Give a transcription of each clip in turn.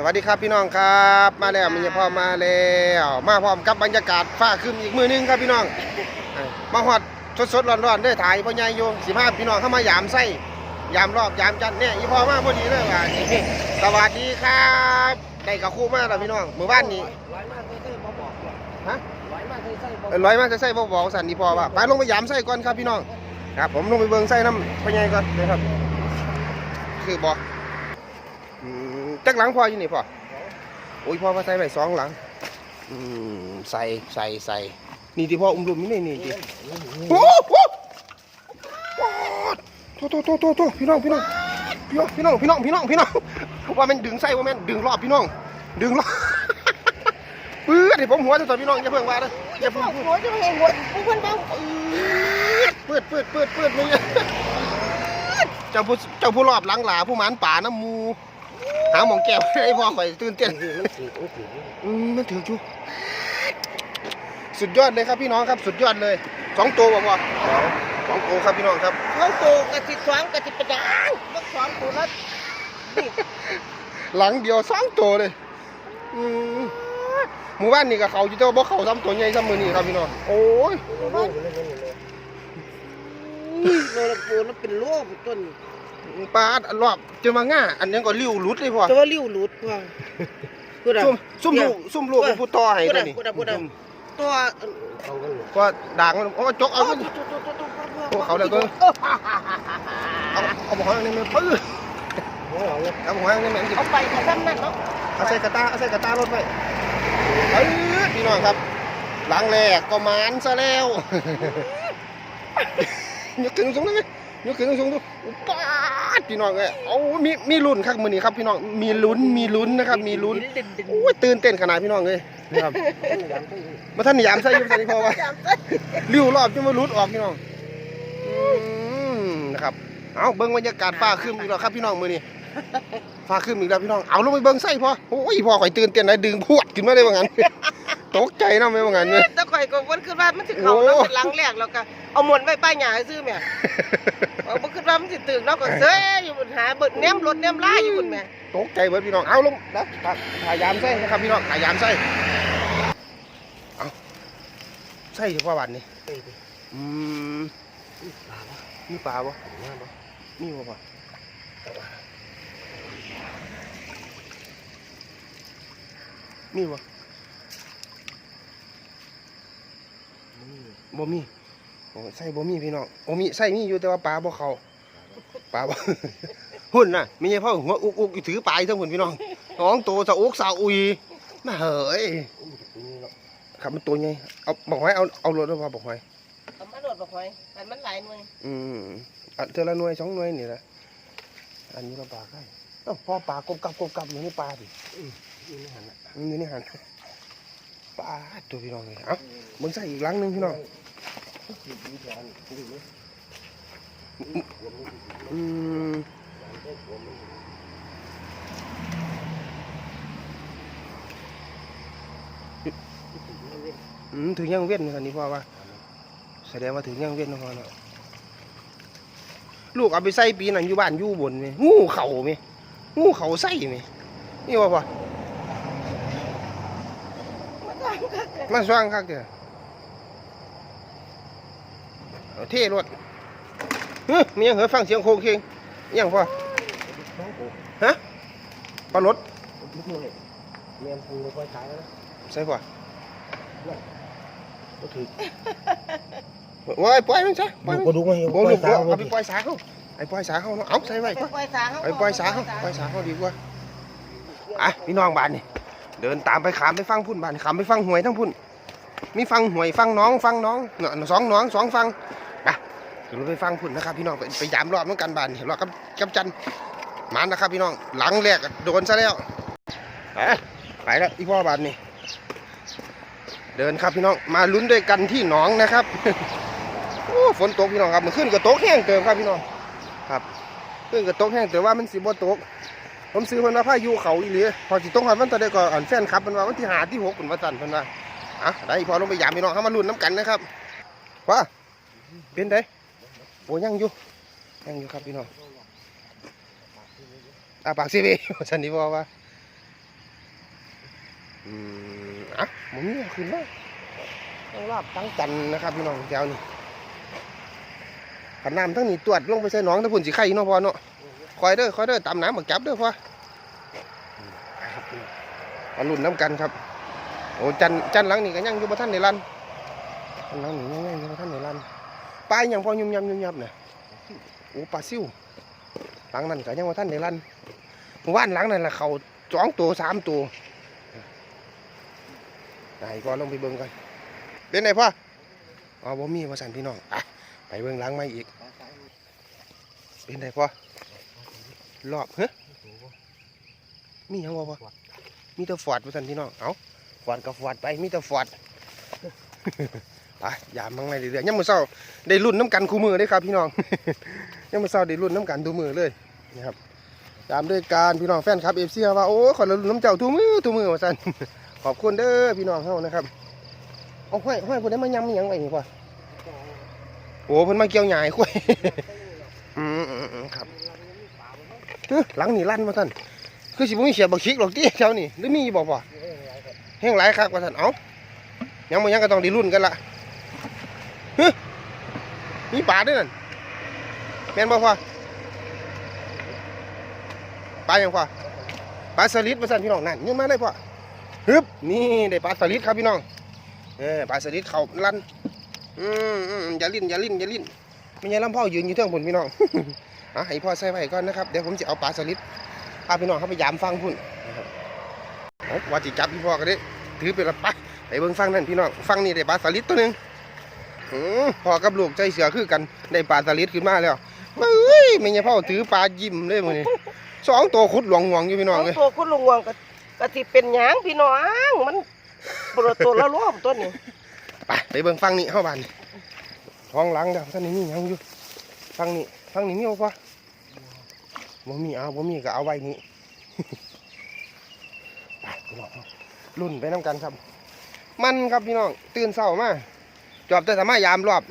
สวัสดีครับพี่น้องครับ มาแล้วมีพ่อมาแล้วมาพร้อมกับบรรยากาศฟ้าครึมอีกมือหนึงครับพี่น้องมาหอดสดๆร้อนๆเด้ถ่ายพ่อใหญ่โยสิพาพี่น้องเข้ามายามไส้ยามรอบยามจันทร์เนี่ยอีพ่อมาพอดีเลยว่านี่สวัสดีครับได้กับคู่มากแล้วพี่น้องเมื่อวานนี้ร้อยมากเคยใส่บ่บอกฮะร้อยมากเคยใส่บ่เออร้อยมาจะไส้บ่บอกสันนี่พ่อว่าไปลงไปยามไส้ก่อนครับพี่น้องครับผมลงไปเบิ่งไส้น้ำพ่อใหญ่ก่อนเลยครับคือบอืม จักหลังพ่ออยู่นี่พ่อโอ้ยพ่อมาใส่ไปสองหลัง อืมใส่ใส่ใส่นี่ที่พ่ออุ้มลุมนี่นี่ที่โอ้โหโตโตโตโตโตพี่น้องพี่น้องพี่น้องพี่น้องพี่น้องพี่น้องพี่น้องว่ามันดึงไส้ว่ามันดึงรอบพี่น้อง ดึงรอบปื้อเดี๋ยวผมหัวจะต่อพี่น้องอย่าเพิ่งว่าเลยอย่าเพิ่งหัวจะไม่เห็นหัวผู้คนเบาปืดปืดปืดปืดมึงเนี่ยเจ้าผู้เจ้าผู้รอบหลังหลาผู้หมานป่าน้ำมู หาหมองแก้วให้พ่อไปตื่นเต้นมันถือมันถืออืมมันถือจูสุดยอดเลยครับพี่น้องครับสุดยอดเลยสองตัวบอกว่าสองตัวครับพี่น้องครับเขาโตกะติดสองกะติดประดังบักสองตัวนั้นนี่หลังเดียวสองตัวเลยอืมหมู่บ้านนี่กับเขาอยู่แต่ว่าบ่เขาซ้ำตัวใหญ่ซ้ำมือนี่ครับพี่น้องโอ้ยบ้านโลละปูนั่นเป็นโลกต้น ปลาอันรอบจนมาง่าอันนี้ก็ริ้วหลุดเลยพ่อตัวริ้วหลุดว่าพูดอะซุ่มซุ่มลูกซุ่มลูกเป็นผู้ต่อให้พูดตัวอะนี้พูดอะพูดอะตัวก็ด่างมันโอ้จกเอามันโอ้เขาเลยก็เอาเอาบอกให้นี่มันปื้อเอาบอกให้นี่มันเอาไปกระซ้ำนั่นเนาะเอาใส่กระตาเอาใส่กระตารถไว้เอ้ยพี่น้องครับหลังแรกก็มานซะแล้วยกขึ้นสูงเลยยกขึ้นสูงดูป๊า ดพี่น้องเอ้ยเอามีมีลุ้นครับมื้อนี้ครับพี่น้องมีลุ้นมีลุ้นนะครับมีลุ้นโอ้ยตื่นเต้นขนาดพี่น้องเลยนะครับมาท่านยามใส่อยุบใส่พอวะริ้วรอบจนมาลุดออกพี่น้องอืมนะครับเอาเบิ่งบรรยากาศฟ้าครึ้มอีกแล้วครับพี่น้องมื้อนี้ ฟ้าขึ้นอีกแล้วพี่น้อง เอาลงไปเบิ่งไส้พอโอ้ยพอข่อยตื่นเต้นเลยดึงพวดขึ้นมาเลยว่างั้น ตกใจนะไม่ว่างั้นเนี่ยตะข่อยก็วันขึ้นว่ามันสิเขาเนาะเป็นหลังแรกแล้วก็เอาหมวนไว้ป้ายหยาซื้อแม่เอาบ่คิดว่ามันสิตึกเนาะก็เซ้ยอยู่บนหาเบิดแนมรถแนมลายอยู่บนแม่ตกใจเบิดพี่น้อง เอาลงนะถ่ายยามไส้นะครับพี่น้องถ่ายยามไส้เอาไส้เฉพาะวันนี้อืมมีปลาบ่มีบ่ปะ มีบ่บ่มีโอ้ไส้บ่มีพี่น้องโอ้มีไส้มีอยู่แต่ว่าปลาบ่เข้าปลาบ่หุ่นน่ะมีไอ้พ่อหัวอุกอุกอยู่ถือปลายทั้งหุ่นพี่น้องน้องโตสะอุกสาวอุยมาเหยครับมันตัวไงเอาบอกไว้เอาเอารถด้วยว่าบอกไว้เอามาโดดบ่ค่อยให้มันหลายหน่วยอืมอันเทอละหน่วยสองหน่วยนี่แหละอันนี้เราปลาได้เอ้าพ่อปลากบกับกบกับอยู่ในปลาดิ อืมอยู่ในหันอืมอยู่ในหันปลาตัวพี่น้องเลยเอ้ามึงใส่อีกลังหนึงพี่น้องอืมอืมถึงยังเวียนคันนี้พ่อว่าแสดงว่าถึงยังเวียนนะพ่อเนาะลูกเอาไปใส่ปีนั้นอยู่บ้านอยู่บนไหมงูเข่าไหมงูเข่าใส่ไหมนี่ว่าพ่อ มันสว่างคักเด้อเอาเท่รถเฮ้ยมีหยังเหรอฟังเสียงโคงเคงอิหยังพ่อฮะปลารถเรียนพูไปขายแล้วใส่พ่อบ่ถือว้ายปล่อยมันซะปล่อยมันก็ดูไงโอ้ลูกเอาไปปล่อยสาเขาไอ้ปล่อยสาเขาเนาะเอาใส่ไว้ไปปล่อยสาเขาไอ้ปล่อยสาเขาปล่อยสาเขาดีกว่าอะพี่น้องบ้านนี่ เดินตามไปขามไปฟังพุ่นบ้านขามไปฟังหวยทั้งพุ่น มีฟังหวยฟังน้องฟังน้องเนาะสองน้องสองฟังอะเดี๋ยวไปฟังพุ่นนะครับ พี่น้องไปไปยามรอบน้องกันบ้านรอบกับกับจันมันนะครับพี่น้องหลังแรกโดนซะแล้วไปแล้วอีพ่อบ้านนี่เดินครับพี่น้องมาลุ้นด้วยกันที่หนองนะครับโอ้ฝนตกพี่น้องครับมันขึ้นกับตกแห้งเติมครับพี่น้องครับ ขึ้นกับตกแห้งแต่ว่ามันสิบ่ตก ผมซื้อเพิ่นว่าพายุเขาอีหลีพอสิตกฮอดวันตะเดก็อันแฟนครับเพิ่นว่าวันที่5ที่6เพิ่นว่าซั่นเพิ่นว่าอะได้พอลงไปยามพี่น้องเฮามาลุ้นน้ำกันนะครับว่าเป็นไดโอ้ยังอยู่ยังอยู่ครับพี่น้องอะปากซีวีฉันนี่บอกว่าอืมอะหมุนนี่ขึ้นมาต้องรอบทั้งจันนะครับพี่น้องแถวนี้ขันน้ำทั้งนี้ตรวจลงไปใส่หนองถ้าพุ่นสิไข่เนาะพอเนาะ คอยเด้อคอยเด้อตามน้ำมาจับเด้อพออืมไปครับพี่น้องมาลุ้นน้ำกันครับ โอ้จันทร์จันทร์หลังนี่ก็ยังอยู่บ่ทันในรันจันทร์หลังนี่ยังยังอยู่บ่ทันในรันปลาอหย่างพอยุ่มยำยุ่มยำเนี่ยโอ้ปลาซิวหลังนั้นก็ยังบ่ทันในรันว่านหลังนั่นแหละเขาสองตัวสามตัวไหนก็ลงไปเบิ่งกันเป็นไงพ่ออ๋อบ่มีว่าสั่นพี่น้องอะไปเบิ่งหลังไม่อีกเป็นไงพ่อ รอบเฮ้มีหยังบ่พ่อมีแต่ฟอร์ดว่าสั่นพี่น้องเอาฟอร์ดกับฟอร์ดไปมีแต่ฟอร์ดไปยามมังไม่เรื่อยๆยังมื้อเช้าได้รุ่นน้ำกันคู่มือเด้ครับ พี่น้องยังมื้อเช้าได้รุ่นน้ำกันทุกมือเลยนะครับตามด้วยการพี่น้องแฟนครับเอฟซีว่าโอ้ขอรุ่นน้ำเจ้าทุกมือทุกมือว่าซั่นขอบคุณเด้อพี่น้องเฮานะครับเอาห้อยห้อยเพิ่นได้มายำอิหยังไว้นี่พ่อโอ้เพิ่นมาเกี่ยวหญ้าให้ข้อยอืมอืมอืมครับเอ้อ หลังนี่ลั่นมาท่านคือสิบ่มีเสียบักชิกหรอกติแถวนี้หรือมีบ่พ่อแห้งหลายคักว่าท่านเอ้ายังบ่ยังก็ต้องด้รุ่นกันละเฮ้ยมีปลาด้วยนั่นแม่นบ่พ่อปลาหยังพ่อปลาสลิดว่าซั่นพี่น้องนั่นยืนมาเลยพ่อฮึบนี่ได้ปลาสลิดครับพี่น้องเออปลาสลิดเขาลั่นอืมอืมอย่าลิ้นอย่าลิ้นอย่าลิ้นไม่ใช่ลำพ่อยืนอยู่เทิงพุ่นพี่น้อง อะให้พ่อใส่ไว้ก่อนนะครับ เดี๋ยวผมจะเอาปลาสลิดพาพี่น้องเข้าไปยามฟังพุ่นนะครับเอาว่าจิจับพี่พ่อก็ได้ถือไปละไปะไปเบิ่งฟังนั่นพี่น้องฟังนี่ได้ปลาสลิดตัวหนึงอือพ่อกับลูกใจเสือคือกันได้ปลาสลิดขึ้นมาแล้วเฮ้ยไม่ใช่พ่อถือปลายิ้มเลยมื้อนี้สองตัวขุดหลวงหวงๆอยู่พี่น้องเลยตัวคุณลุงวงก็ก็สิเป็นหยังพี่น้องมันปรตัวละรอบตัวนี้ไปไปเบิ่งฟังนี่เข้าบ้านท้องหลังเด้อท่านนี่มีหยังอยู่ฟังนี่ ฟังนี่มีบ่พ่อบ่มีเอาบ่มีก็เอาไว้นี่ไปพี่น้องรุ่นไปน้ำกันครับ มันครับพี่น้องตื่นเช้ามาจอบแต่สามารถยามรอบ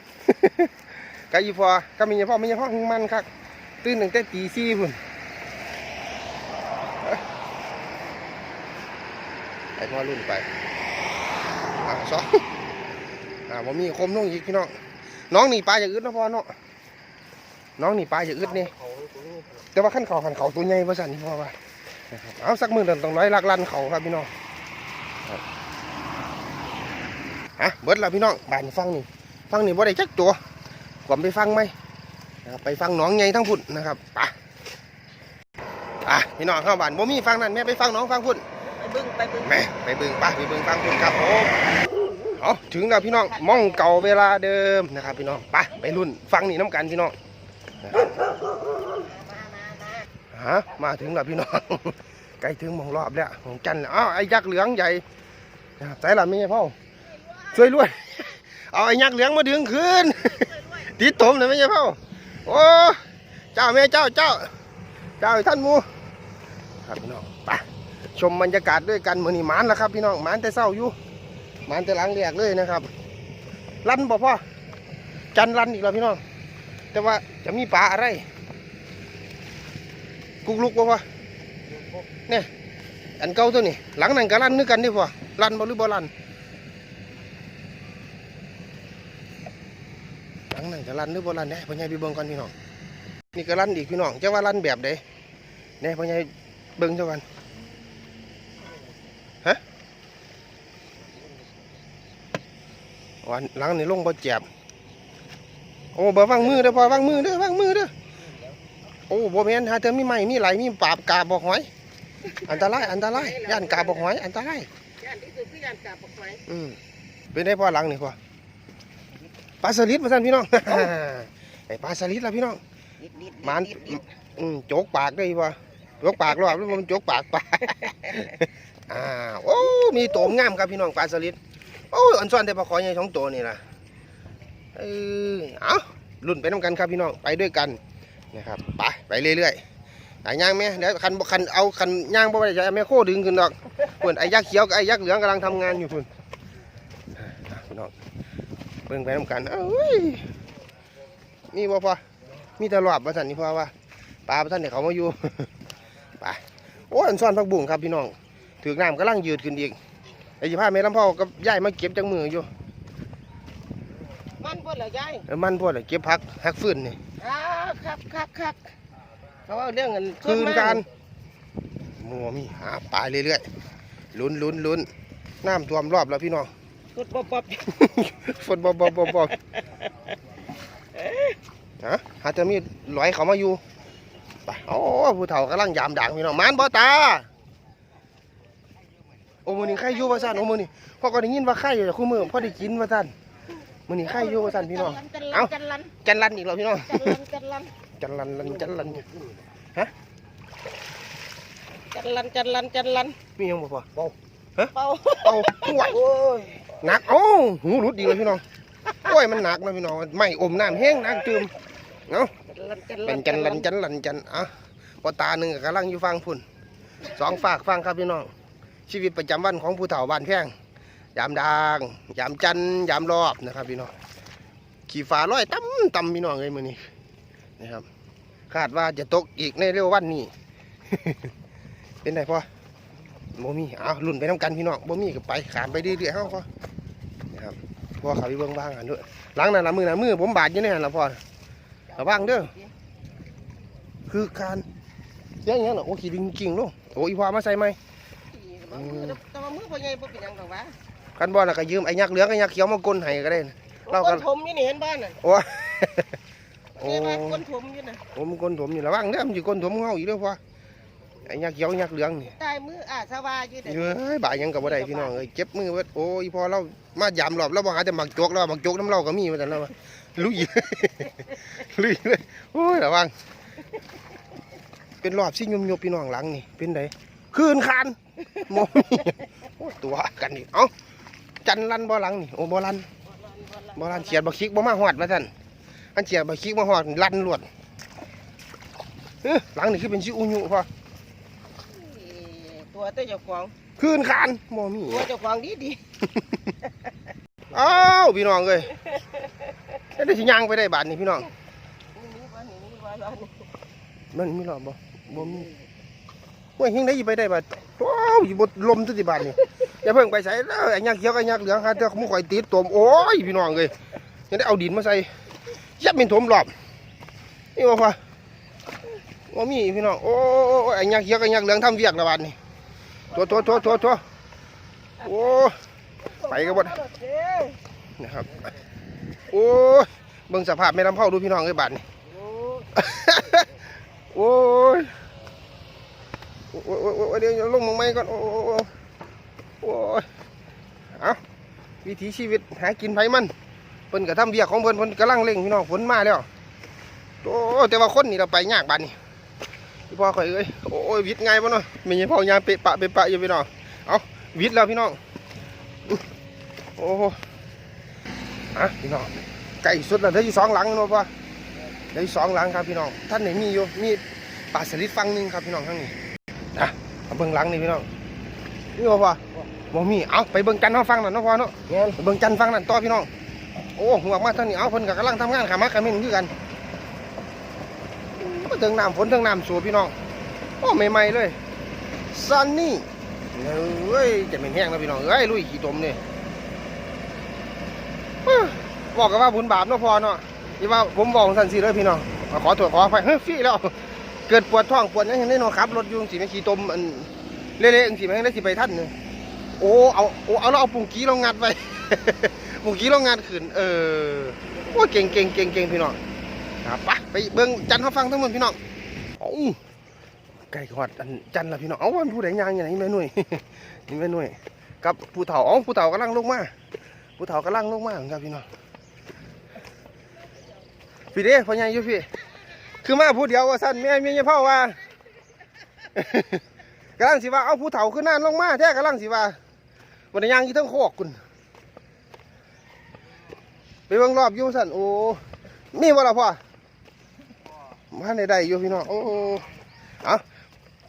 กะอีพอก็มีเฉพาะมีเฉพาะหึงมันครับตื่นตั้งแต่ตีสี่พุ่นเอ้ยไปพ่อรุ่นไปอะสองอ่าผมมีคมน้องอีกพี่น้องน้องหนีปลาอย่างอื่นนะพ่อเนาะ น้องหนีปลาอย่างอื่นนี่แต่ว่าขั้นเขาขั้นเขาตัวใหญ่ประสันนี่พ่อว่านะครับเอาสักมือเดินต้องร้อยลักลั่นเขาครับพี่น้องครับฮะเบิดแล้วพี่น้องบ้านฟังนี่ฟังนี่บ่ได้จักตัวผมไปฟังไหมนะครับไปฟังน้องใหญ่ทั้งพุ่นนะครับไปอะพี่น้องเข้าบ้านบ่มีฟังนั่นแม่ไปฟังน้องฟังพุ่นไปเบิ่งไปเบิ่งแม่ไปเบิ่งป้าไปเบิ่งฟังพุ่นครับผมเอาถึงแล้วพี่น้องหมองเก่าเวลาเดิมนะครับพี่น้องไปไปรุ่นฟังนี่น้ำกันพี่น้อง ฮะมาถึงแล้วพี่น้องใกล้ถึงหมองรอบแล้วหมองจันแล้วอ้าวไอ้ยักษ์เหลืองใหญ่นะครับใจละมีไงพ่อช่วยรวยเอาไอ้ยักษ์เหลืองมาดึงคืนติดตมเลยไม่ใช่พ่อโอ้เจ้าแม่เจ้าเจ้า เจ้าท่านมูครับพี่น้องไปชมบรรยากาศด้วยกันมือนี่มานแล้วครับพี่น้องมานแต่เศร้าอยู่มานแต่หลังแรกเลยนะครับ รันบอกพ่อจันรันอีกแล้วพี่น้อง แต่ว่าจะมีปลาอะไร กุกลุกบ่พ่อเนี่ยอันเก่าตัวนี้ หลังนั้นก็รันนึกกันดิพ่อรันบ่หรือบ่รันหลังนั้นก็รันหรือบ่รันเนี่ยพ่อใหญ่ไปเบิ่งก่อนพี่น้องนี่ก็รันอีกพี่น้องจะว่ารันแบบใดเนี่ยพ่อใหญ่เบิ่งเจ้ากันฮะวันหลังนี่ลงบ่เจ็บ โอ้บ่วางมือเด้อพ่อวางมือเด้อวางมือเด้อโอ้บ่แม่นหาเธอมีไม้มีไหลมีปราบกาบบ่หอย อันตรายอันตรายย่านกาบบ่หอย อันตรายย่านที่สุดคือย่านกาบปกไม้อืมเป็นได้พ่อหลังนี่พ่อปลาสลิดมาสั่นพี่น้องไอ้ปลาสลิดล่ะพี่น้องนิดนิดมันอืมโจกปากด้วยพ่อโจกปากรอบแล้วมันโจกปากปลาอ่าโอ้มีโตมงามครับพี่น้องปลาสลิดโอ้ยอันซ่อนแต่ปลาคอยใหญ่สองตัวนี่ล่ะ เออเอารุ่นไปน้ำกันครับพี่น้องไปด้วยกันนะครับไปไปเรื่อยๆไอ้ย่างแม่เดี๋ยวคันคันเอาคันย่างบ่ได้จะเอาแม่โคดึงขึ้นดอกเพื่อนไอ้ยักษ์เขียวกับไอ้ยักษ์เหลืองกำลังทำงานอยู่พุ่นอ่าพี่น้องเบิ่งไปน้ำกันเอ้ยนี่บ่พอมีตลอดว่าสันนี่พอว่าปลาบ่ท่านเนี่ยเขามาอยู่ไปโอ้ยอันซ่อนผักบุ้งครับพี่น้องถือน้ำกำลังยืดขึ้นอีกไอ้ยี่าแม่ลำพ่อกับยายมาเก็บจังมืออยู่ มันเพิ่นเหรอยายเออมันพวกน่ะเก็บพักฮักฟื้นนี่อ้าครับครับครับเขาว่าเรื่องเงินคืนกันมัวมีหาปลาเรื่อยๆลุ้นลุ้นลุ้นน้ำท่วมรอบแล้วพี่น้องกดป๊อปป๊อปฝนบ่บ่บ่บ่ฮะหาจะมีร้อยเขามาอยู่ไปโอ้ผู้เฒ่ากำลังยามด่างพี่น้องมันบ่ตาโอ้มื้อนี้ไข่อยู่ว่าซั่นโอ้มื้อนี้พ่อก็ได้ยินว่าไข่อยู่แต่คู่มื้อพ่อได้กินว่าซั่น มื้อนี้ไข่อยู่ว่าซั่นพี่น้องจันเอ้าลันจันลันจันลันอีกแล้วพี่น้อง จันลันจันลันจันลันลันจันลันจันลันจันลันจันลันมีหยังบ่พอเบาเป่าเอาห่วยโอ้ยหนักโอ้หูหลุดอีกแล้วพี่น้องโอ้ยมันหนักนะพี่น้องไม่อมน้ำแห้งหนักตื่มเนาะเป็นจันลันจันลันจันอะพอตาหนึ่งก็กำลังอยู่ฟังพุ่นสองฝากฟังครับพี่น้องชีวิตประจำวันของผู้เฒ่าบ้านแพง ยามดางยามจันยามรอบนะครับพี่น้องขี่ฟ้าร้อยต่ำต่ำพี่น้องเลยมือนี้นะครับ คาดว่าจะตกอีกในเร็ววันนี้ เป็นไงพ่อบ่มีเอาลุ่นไปน้ำกันพี่น้องบ่มีก็ไปขามไปเรื่อยๆเฮาพ่อนะครับพ่อขับไปเบิ่งบ้างอันด้วยหลังนั้นละมือหนะมือผมบาดอยู่เนี่ยละพ่อระวังเด้อคือการเสียงอย่างนั้นเหรอโอ้ขี้ดิงกิ่งลูกโอ้อีพอมาใส่ไหมแต่ว่ามือพ่อใหญ่บ่เป็นยังดอวะ กันบ่น่ะก็ยืมไอ้ยักษ์เหลืองไอ้ยักษ์เขียวมากลนให้ก็ได้นะเราก็คนถมอยู่นี่เห็นบ้านน่ะโอ้ โอ้เห็นบ้านคนถมอยู่น่ะโอ้มันกลนถมอยู่ระวังเด้อมันสิกลนถมเฮาอีกเด้อพ่อไอ้ยักษ์เขียวไอ้ยักษ์เหลืองนี่ได้มืออาสวาอยู่เด้เอ้ยบ่ายหยังก็บ่ได้พี่น้องเอ้ยเจ็บมือเบิดโอ้อีพอเรามายามรอบเราบ่หาแต่หมักจกแล้วหมักจกน้ำเราก็มีเหมือนกันแล้วว่าลุย ลุยเลยโอ้ยระวัง เป็นรอบสิยุมยบพี่น้องหลังนี่เป็นไดคืนคานโมมีโอ้ยตัวกันอีกเอ้า จันลันบ่หลังนี่โอ้บ่ลันบ่ลันเฉียดบักคิกบ่มาฮอดว่าซั่นอันเฉียดบักคิกมาฮอดลันลวดเอ้อหลังนี่คือเป็นชิอุยุพอตัวแต่เจ้าของคืนคานโมมีตัวเจ้าของดีดีอ้าวพี่น้องเอ้ยได้สิย่างไปได้บาทนี่พี่น้องนี่ว่านี่นี่ว่าว่านี่มันมีหรอบ่บ่มีว่าเฮงได้สิไปได้บาทโอ้ยอยู่บนลมซะสิบาทนี่ อย่าเพิ่งไปใส่เด้อไอ้ยักษ์เขียวไอ้ยักษ์เหลืองหาเด้อหมูข่อยติดตมโอ้ยพี่น้องเอ้ยยังได้เอาดินมาใส่ยับเป็นถมรอบนี่ว่าพ่อว่ามีพี่น้องโอ้ยไอ้ยักษ์เขียวไอ้ยักษ์เหลืองทำเวียกและบาดนี่ตัวตัวตัวตัวตัวโอ้ยไปกันหมดนะครับโอ้ยเบิ่งสภาพแม่ลำเผาดูพี่น้องเอ้ยบาดนี่โอ้ยโอ้ยโอ้ยโอ้ยเดี๋ยวลงมองไม้ก่อนโอ้ย โอ้ยโอ้ยเอาวิถีชีวิตหากินไผมันเพิ่นก็ทำเวียกของเพิ่นเพิ่นกำลังเร่งพี่น้องฝนมาแล้วโอ้แต่ว่าคนนี่เราไปยากบาดนี่พี่พ่อข่อยเอ้ยโอ้ยวิทย์ไงบ่เนาะไม่ใช่พ่อยางเปะปะเปะปะอยู่พี่น้องเอาวิทย์แล้วพี่น้องโอ้โหอะพี่น้องไก่สุดแล้วเหลืออยู่สองหลังเนาะพ่อเหลืออยู่สองหลังครับพี่น้องท่านไหนมีอยู่มีปลาสลิดฟังหนึงครับพี่น้องทั้งนี้นะเอาเบิ่งหลังนี่พี่น้อง นี่บ่พ่อบ่มีเอาไปเบิ่งจันทร์เฮาฟังนั่นเนาะพ่อเนาะไปเบิ่งจันทร์ฟังนั่นต่อพี่น้อง โอ้หัวมาทางนี้เอาเพิ่นก็กำลังทำงานขามักขาเม่นคือกันมาถึงน้ำฝนถึงน้ำสูบพี่น้องโอ้ใหม่ๆเลยซันนี่เอ้ยจะเป็นแห้งแล้วพี่น้องเอ้ยลุยขี้ตมนี่บอกกันว่าบุญบาปเนาะพอเนาะที่ว่าผมบอกสันสิเลยพี่น้องขอตรวจขอไปเฮ้ยฟรีแล้ว เกิดปวดท้องปวดหยังเห็นได้เนาะขับรถอยุ่จังสิไม่ขี่ตมอัน เละๆจังสิไม่ได้สิไปท่านเนี่ยโอ้เอาโอ้เอาแล้วเอาปุ่งกี้เรางัดไว้ ปุ่งกี้เรางัดขึ้นเออโอ้เก่งเก่งเก่งเก่งพี่น้องครับไปไปเบิ่งจันทร์เขาฟังทั้งหมดพี่น้องเอ้าไก่ขอดอันจันทร์ละพี่น้องเอ้าวันผู้ใดยางอย่างนี้แม่หน่วยนี่แม่หน่วยกับผู้เฒ่าเอ้าผู้เฒ่ากำลังลงมาผู้เฒ่ากำลังลงมาเหมือนกันพี่น้องพี่เด้พ่อใหญ่อยู่พี่คือมาผู้เดียวว่าสั้นแม่เมียพ่อว่า กำลังสิว่าเอาผู้เฒ่าขึ้นนั่นลงมาแท้กำลังสิว่าวันนี้ยังยู่ทั้งโคกคุณไปเบิ่งรอบยู่สั่นโอ้นี่บ่ล่ะพ่อมาในได้อยู่พี่น้องโอ้เอา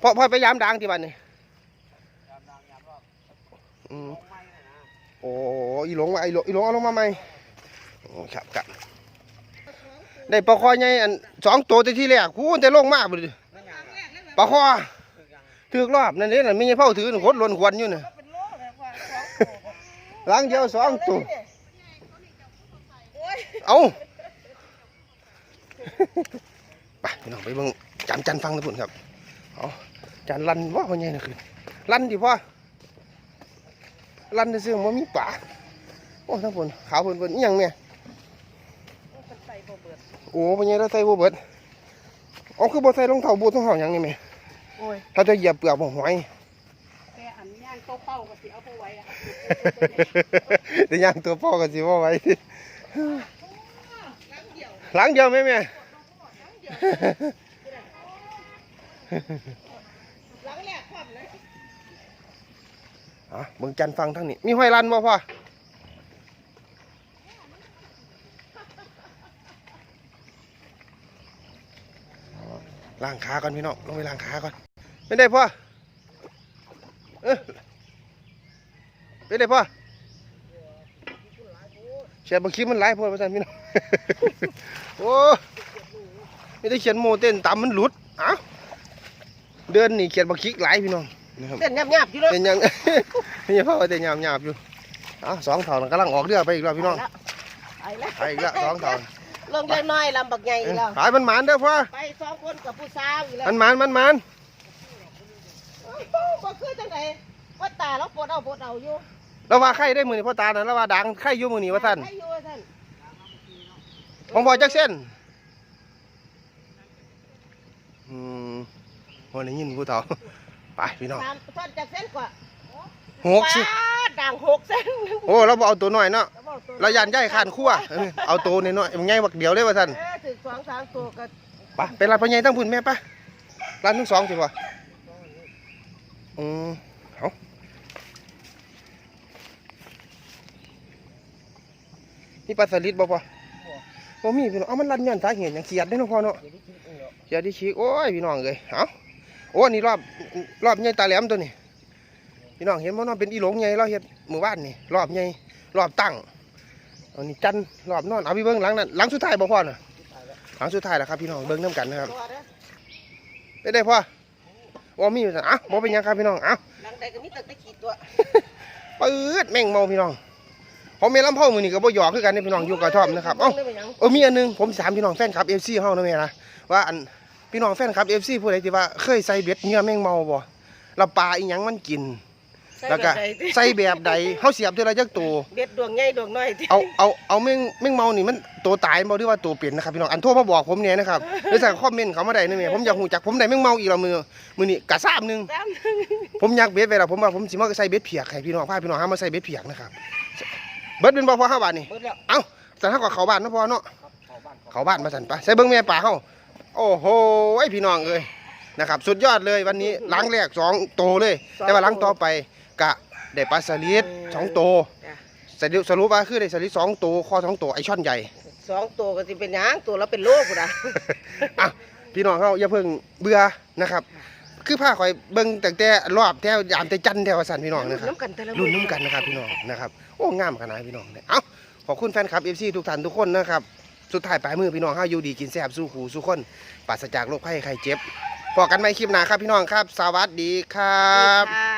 พ่อพ่อไปยามดังที่บ้านนี่อืมโอ้อีหลงมาอีหลงอีหลงเอาลงมาใหม่โอ้ครับครับได้ปลาคอใหญ่อันสองตัวแต่ที่แรกคูณแต่ลงมากเลยปลาคอ ถือกรอบนั่นนี่น่ะมีเผาถือขดหล่นควันอยู่น่ะเป็นโลเลยว่าหลังเดียวสองตัวโอ้ยเอาไปพี่น้องไปเบิ่งจานจันฟังนะพุ่นครับเอาจานลันว่าพ่อใหญ่นะคือลันดิพ่อลันซื่อๆบ่มีป่าโอ้ทั้งพุ่นขาวเพิ่นๆอีหยังแม่มันใส่บ่เบิดโอ้พ่อใหญ่เราใส่บ่เบิดเอาคือบ่ใส่รองเท้าบูทรองเท้าหยังนี่แม่ โอ้ยถ้าจะเหยียบเปลือกบ่หอยแต่อันย่างโต๊ะเป้าก็สิเอาไปไว้อะแต่ย่างตัวพ่อก็สิบ่ไหว้สิหลังเดียวแม่แม่หลังแรกคว่ำเลยอะเบิ่งจันฟังทั้งนี้ มีห้อยลันบ่พ่อล้างขาก่อนพี่น้องลงไปล้างขาก่อน เป็นได้พ่อเออเป็นได้พ่อเขียนบักคิดมันหลายพ่อประจันพี่น้อง โอ้ไม่ได้เขียนโมเต้นตามมันหลุดเอ้าเดือนนี่เขียนบักคิกหลายพี่น้องนะครับเต้นหยาบๆอยู่เลยเป็นยังเป็นยังพ่อแต่หยาบหยาบๆอยู่อะสองเท่านั้นกำลังออกเรือไปอีกแล้วพี่น้องไปแล้วไปอีกแล้วสองเท่าลงเล็กน้อยลำบักใหญ่อีกแล้วขายมันหมานเด้อพ่อไปสองคนกับผู้สาวอีกแล้วมันหมานมันหมานโอ้ย บ่คือจังไดว่าตาเราปวดเอาปวดเอาอยู่เราว่าไข่ได้มือนี่พ่อตาน่ะเราว่าดังไข่อยู่มือนี่ว่าท่านให้อยู่ว่าท่านของพ่อจักเส้นอืมวันนี้ยินผู้เฒ่าไปพี่น้อง สามท่อนจากเส้นกว่าหกสิป้าดด่างหกเส้นโอ้เราบ่เอาตัวน้อยเนาะแล้วบอกตัวเรายันย่ายขานคั่วเออเอาตัวน้อยๆมันง่ายบักเดียวเลยว่าท่านเออถึงสองสามตัวก็ไปเป็นร้านพ่อใหญ่ตั้งพุ่นแม่ปะร้านทั้งสองสิบ่ อืมเอานี่ปลาสลิดบ่พ่อบ่มีพี่น้องเอามันรันย้อนสาเหตุหยังเขียดได้เนาะพ่อเนาะเขียดที่ชีกโอ้ยพี่น้องเอ้ยเอาโอ้นี่รอบรอบใหญ่ตาแหลมตัวนี้พี่น้องเห็นบ่เนาะเป็นอีหลงใหญ่เราเฮ็ดหมู่บ้านนี่รอบใหญ่รอบตั้งอันนี้จันทร์รอบนอนเอาพี่เบิ่งหลังนั้นหลังสุดท้ายบ่พ่อน่ะหลังสุดท้ายแล้วครับพี่น้องเบิ่งนํกันนะครับตัวเด้อไปได้พ่อ ว่ามีอยู่ซั่นอะบ่เป็นหยังครับพี่น้องเอ้าหลังใดก็มีแต่ตะขีดตัวปื๊ดแม่งเมาพี่น้องผมเมลำเผามือนี่ก็บ่หยอกคือกันนี่พี่น้องอยู่กระท่อมนะครับเอ้าได้ไปหยังเออมีอันหนึงผมสิถามพี่น้องแฟนคลับ FC เฮานะแม่นะว่าอันพี่น้องแฟนคลับ FC ผู้ใดที่ว่าเคยใส่เบ็ดเหงื่อแม่งเมาบ่แล้วปลาอีหยังมันกินใส่ แล้วก็แบบใดติใส่แบบใดเฮาเสียบเท่าไรจักตัวเบ็ดดวงใหญ่ดวงน้อยติเอาเอาเอาแม่งแม่งเมานี่มันตัวตายบ่หรือว่าตัวเป็นนะครับพี่น้องอันโทรมาบอกผมเนี่ยนะครับหรือสั่งคอมเมนต์เขามาได้นะแม่ผมอยากฮู้จักผมได้แม่งเมาอีกแล้วมือมื้อนี้กะซ้ำหนึงแต้มผมอยากเบ็ดเวลาผมว่าผมสิมาใส่เบ็ดเพียกให้พี่น้องพาพี่น้องหามาใส่เบ็ดเพียกนะครับเบิดเป็นบ่พอห้าบาทนี่เบิดแล้วเอ้าแต่ถ้าก็เขาบ้านเนาะพอเนาะเขาบ้านมาสั่นปะใส่เบิ้งแม่ป่าเฮาโอ้โหไอพี่น้องเอ้ยนะครับสุดยอดเลยวันนี้ล้างแรกสองโตเลย แต่ว่าล้างต่อไป กะได้ปลาสลิดสองโตจ้ะสรุปสรุปว่าคือได้สลิดสองโตข้อสองโตไอช่อนใหญ่ สองตัวก็สิเป็นหยังตัวละเป็นโลพุ่นน่ะอะพี่น้องเขาอย่าเพิ่งเบื่อนะครับ คือผ้าคอยเบิ่งแต่แต่รอบแถวยามแต่จันทร์แถวสันพี่น้องนะครับน้ำกันแต่ละรุ่นนุ่มกันนะครับพี่น้องนะครับโอ้งามขนาดพี่น้องเนี่ยเอ้าขอบคุณแฟนคลับเอฟซีทุกท่านทุกคนนะครับสุดท้ายปลายมือพี่น้องห้าอยู่ดีกินแซ่บสู้หูสู้คนปราศจากโรคภัยไข้เจ็บพอกันไหมคลิปหน้าครับพี่น้องครับ สวัสดีครับค่ะ